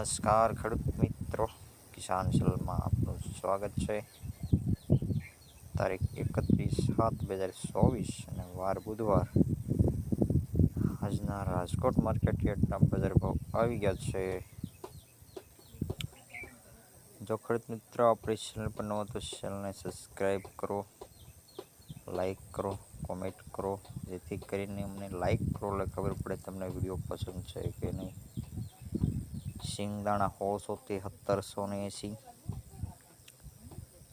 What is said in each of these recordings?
નમસ્કાર, ખેડૂત મિત્રો. કિસાન સેલમાં આપનું સ્વાગત છે. તારીખ એકત્રીસ સાત બે હજાર ચોવીસ અને વાર બુધવાર. આજના રાજકોટ માર્કેટ યાર્ડના બજાર ભાવ આવી ગયા છે. જો ખેડૂત મિત્રો આપણી ચેનલ પર ન હો તો ચેનલને સબસ્ક્રાઈબ કરો, લાઈક કરો, કોમેન્ટ કરો, જેથી કરીને અમને લાઈક કરો એટલે ખબર પડે તમને વીડિયો પસંદ છે કે નહીં. સિંગદાણા સોળસોથી સત્તરસો ને એંસી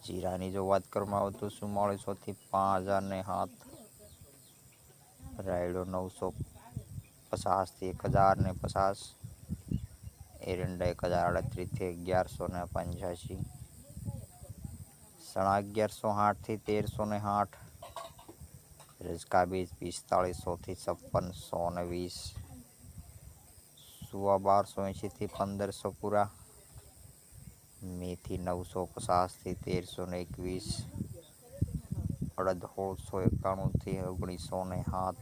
જીરાની જો વાત કરવામાં આવે તો ચુમ્માળીસોથી પાંચ હજાર ને સાત રાયડો નવસો પચાસથી એક હજાર ને પચાસ એરંડા એક હજાર અડત્રીસથી અગિયારસો ને પંચ્યાસી સણા અગિયારસો આઠથી તેરસો ને આઠ રજકા બીજ પિસ્તાળીસોથી છપ્પનસો ને વીસ સુવા બારસો એંશીથી પંદરસો પૂરા મેથી નવસો પચાસથી તેરસો ને એકવીસ અડદ સોળસો એકાણુંથી ઓગણીસો ને સાત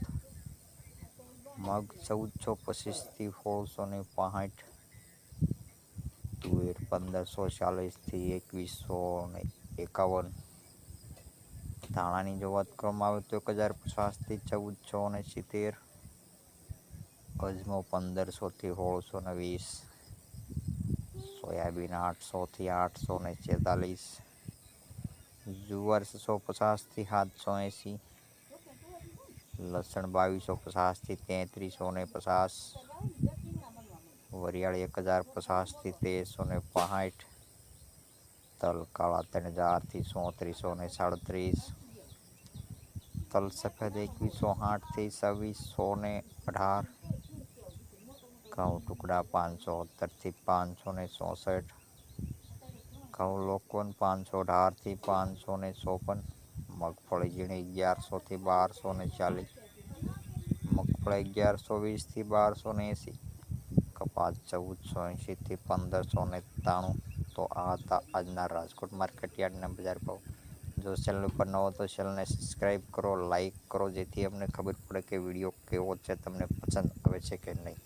મગ ચૌદસો પચીસથી સોળસો ને પાંઠ તુવેર પંદરસો ચાલીસથી એકવીસો ને એકાવન ધાણાની જો વાત કરવામાં આવે તો એક હજાર પચાસથી ચૌદસો ને સિત્તેર અજમો પંદરસોથી સોળસો ને વીસ સોયાબીન આઠસોથી આઠસો ને છેતાલીસ જુવાર છસો પચાસથી સાતસો એંસી લસણ બાવીસો પચાસથી તેત્રીસો ને પચાસ વરિયાળી એક હજાર પચાસથી તેરસો ને પાંઠ તલ કાળા ત્રણ હજારથી ચોત્રીસો ને સાડત્રીસ તલ સફેદ એકવીસો આઠથી છવ્વીસો ને અઢાર ઘઉં ટુકડા પાંચસો સત્તરથી પાંચસો ને ચોસઠ ઘઉં લોકવન પાંચસો અઢારથી પાંચસો ને ચોપન. મગફળી ઝીણી અગિયારસોથી બારસો ને ચાલીસ. મગફળી અગિયારસો વીસથી બારસો ને એંસી. કપાસ ચૌદસો એંશીથી પંદરસો ને ત્રાણું. તો આ હતા આજના રાજકોટ માર્કેટ યાર્ડના બજાર ભાવ. જો ચેનલ ઉપર ન હો તો ચેનલને સબસ્ક્રાઈબ કરો લાઈક કરો, જેથી અમને ખબર પડે કે વીડિયો કેવો છે, તમને પસંદ આવે છે કે નહીં.